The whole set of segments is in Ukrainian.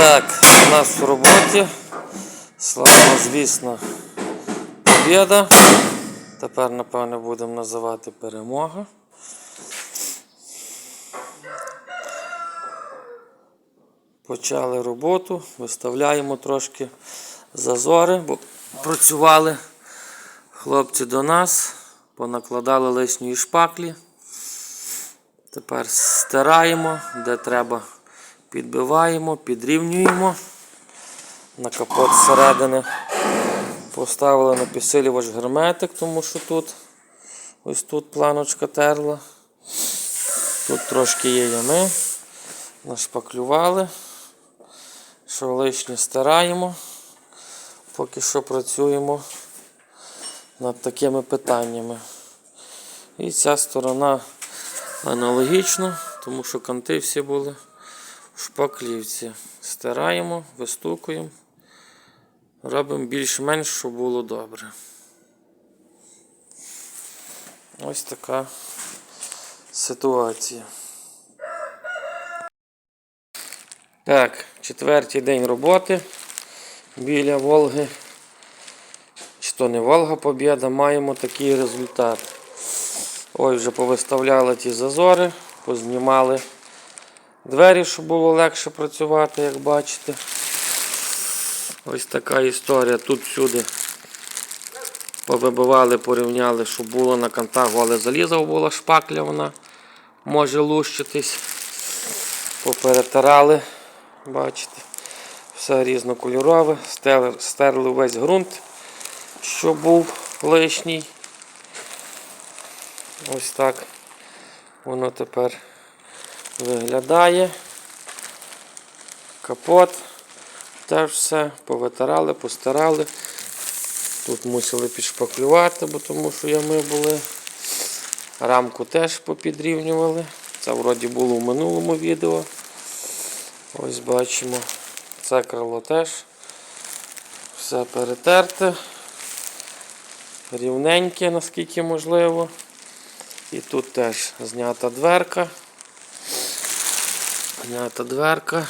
Так, у нас в роботі. Слава, звісно, побіда. Тепер, напевно, будемо називати перемога. Почали роботу, виставляємо трошки зазори, бо працювали хлопці до нас, понакладали лишньої шпаклі. Тепер стираємо, де треба, підбиваємо, підрівнюємо. На капот зсередини поставили на підсилювач герметик, тому що тут ось тут планочка терла. Тут трошки є ями. Нашпаклювали. Що лишнє стираємо. Поки що працюємо над такими питаннями. І ця сторона аналогічно, тому що канти всі були шпаклівці. Стираємо, вистукуємо, робимо більш-менш, щоб було добре. Ось така ситуація. Так, четвертий день роботи біля Волги. Чи то не Волга Побєда, маємо такий результат. Ось вже повиставляли ті зазори, познімали двері, щоб було легше працювати, як бачите. Ось така історія. Тут всюди повибивали, порівняли, щоб було на кантах голе залізо, була шпакля, вона може лущитись. Поперетирали, бачите, все різнокольорове, стерли, стерли весь ґрунт, що був лишній. Ось так воно тепер виглядає. Капот. Теж все, повитирали, постирали. Тут мусили підшпаклювати, бо тому що ями були. Рамку теж попідрівнювали. Це вроді було в минулому відео. Ось бачимо. Це крило теж. Все перетерте. Рівненьке, наскільки можливо. І тут теж знята дверка. Знята дверка.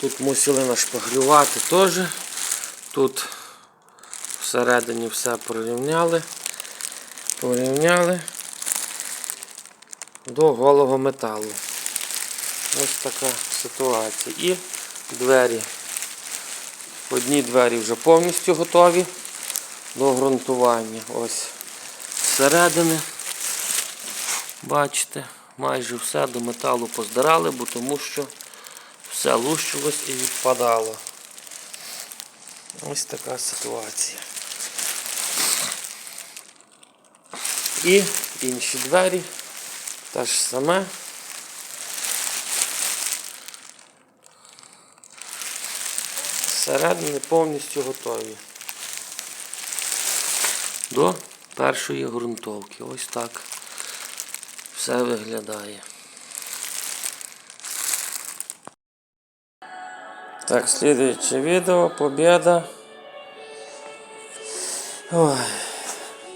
Тут мусили нашпаглювати теж. Тут всередині все порівняли. Порівняли до голого металу. Ось така ситуація. І двері. Одні двері вже повністю готові до ґрунтування. Ось всередини. Бачите, майже все до металу поздирали, бо тому що все лущилось і відпадало. Ось така ситуація. І інші двері те ж саме. Зсередини повністю готові. До першої ґрунтовки. Ось так все виглядає. Так, слідуюче відео, побіда.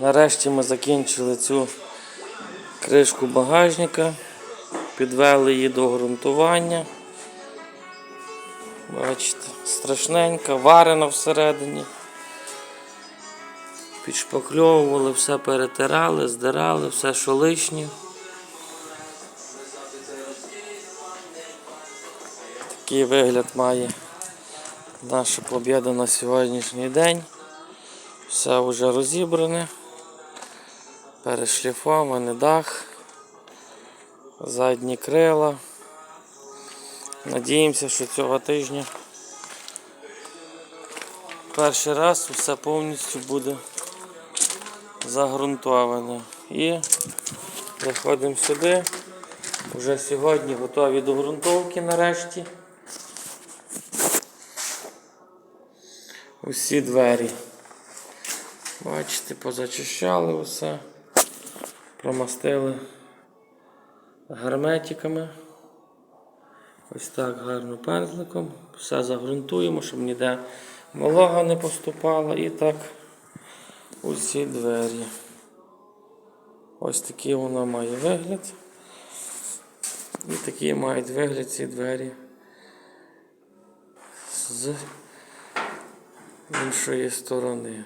Нарешті ми закінчили цю кришку багажника, підвели її до ґрунтування. Бачите, страшненька, варена всередині. Підшпакльовували, все перетирали, здирали, все що лишнє. Такий вигляд має наша побіда на сьогоднішній день. Все вже розібране, перешліфований дах, задні крила. Надіємося, що цього тижня перший раз все повністю буде загрунтоване. І заходимо сюди. Вже сьогодні готові до ґрунтовки нарешті. Усі двері. Бачите, позачищали усе, промастили герметиками. Ось так гарно пензликом. Все загрунтуємо, щоб ніде волога не поступала. І так усі двері. Ось такий воно має вигляд. І такий мають вигляд ці двері з іншої сторони.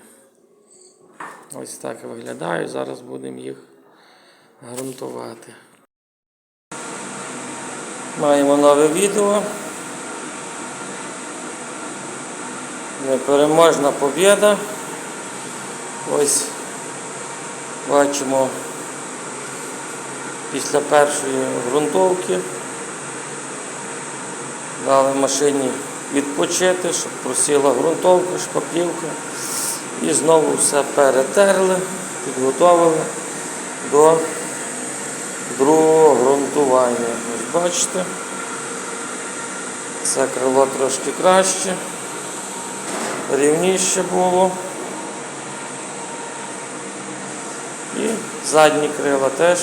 Ось так виглядає. Зараз будемо їх ґрунтувати. Маємо нове відео. Непереможна побєда. Ось бачимо після першої ґрунтовки. Дали машині відпочити, щоб просіла ґрунтовка, шпаклівка. І знову все перетерли, підготовили до другого ґрунтування. Ось бачите, це крило трошки краще, рівніше було. І задні крила теж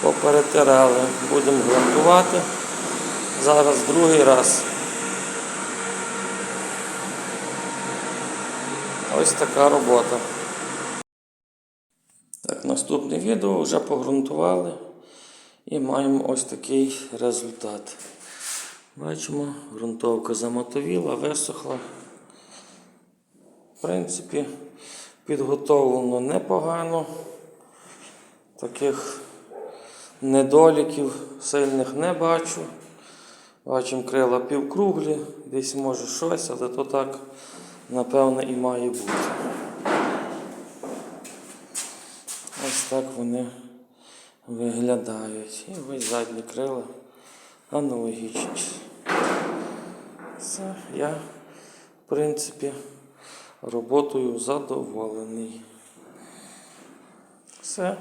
поперетирали. Будемо ґрунтувати. Зараз другий раз. Ось така робота. Так, наступне відео вже погрунтували і маємо ось такий результат. Бачимо, ґрунтовка замотовіла, висохла. В принципі, підготовлено непогано. Таких недоліків сильних не бачу. Бачимо крила півкруглі, десь може щось, але то так, напевно, і має бути. Ось так вони виглядають. І ось задні крила аналогічні. Все, я, в принципі, роботою задоволений. Все.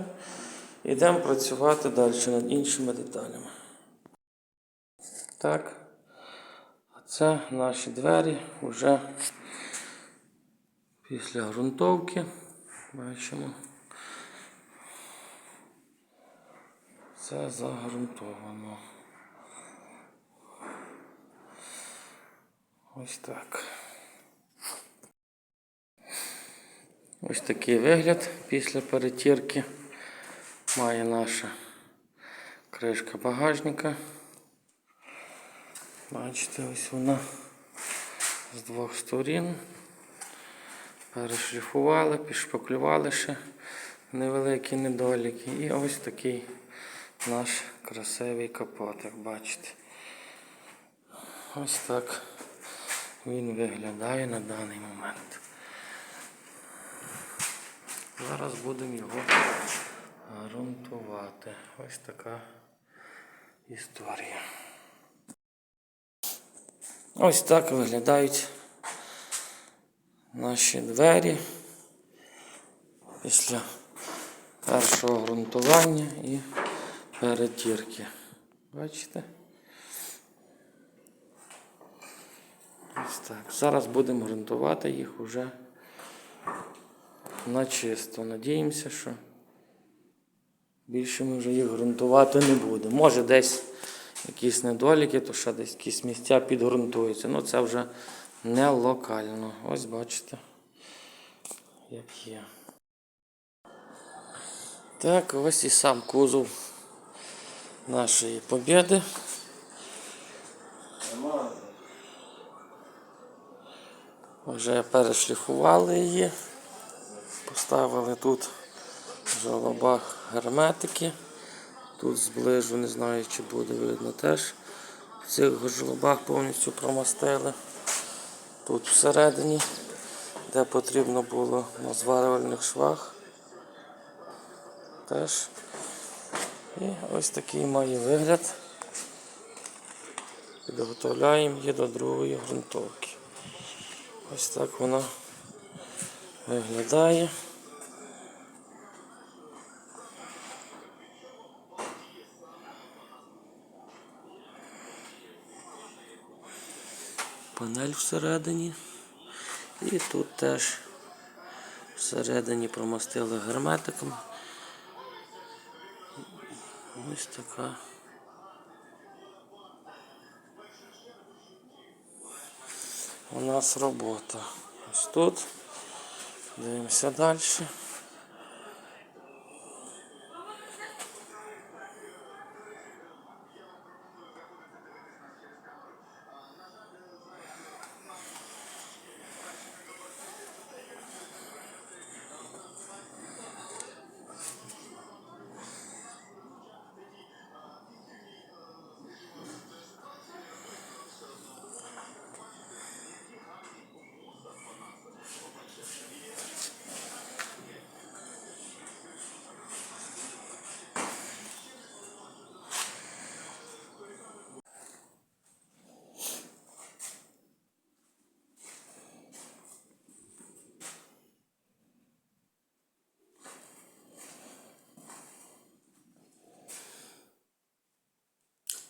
Йдемо працювати далі над іншими деталями. Так. А це наші двері вже після ґрунтовки. Бачимо. Це загрунтовано. Ось так. Ось такий вигляд після перетірки має наша кришка багажника. Бачите, ось вона з двох сторін. Перешліфували, підшпаклювали ще невеликі недоліки. І ось такий наш красивий капот, як бачите. Ось так він виглядає на даний момент. Зараз будемо його ґрунтувати. Ось така історія. Ось так виглядають наші двері після першого ґрунтування і перетірки. Бачите? Ось так. Зараз будемо ґрунтувати їх уже на чисто. Надіємося, що більше ми вже їх ґрунтувати не будемо. Може десь якісь недоліки, то ще десь якісь місця підґрунтуються. Ну це вже не локально. Ось бачите, як є. Так, ось і сам кузов нашої побєди. Вже перешліфували її, поставили тут в жолобах герметики. Тут зближу, не знаю, чи буде видно теж. В цих жолобах повністю промастили. Тут всередині, де потрібно було на зварювальних швах. Теж. І ось такий має вигляд. Підготовляємо її до другої ґрунтовки. Ось так вона виглядає. Панель всередині. І тут теж всередині промастили герметиком. Ось така. У нас робота. Ось тут. Дивимося далі.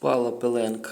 Спала пеленка.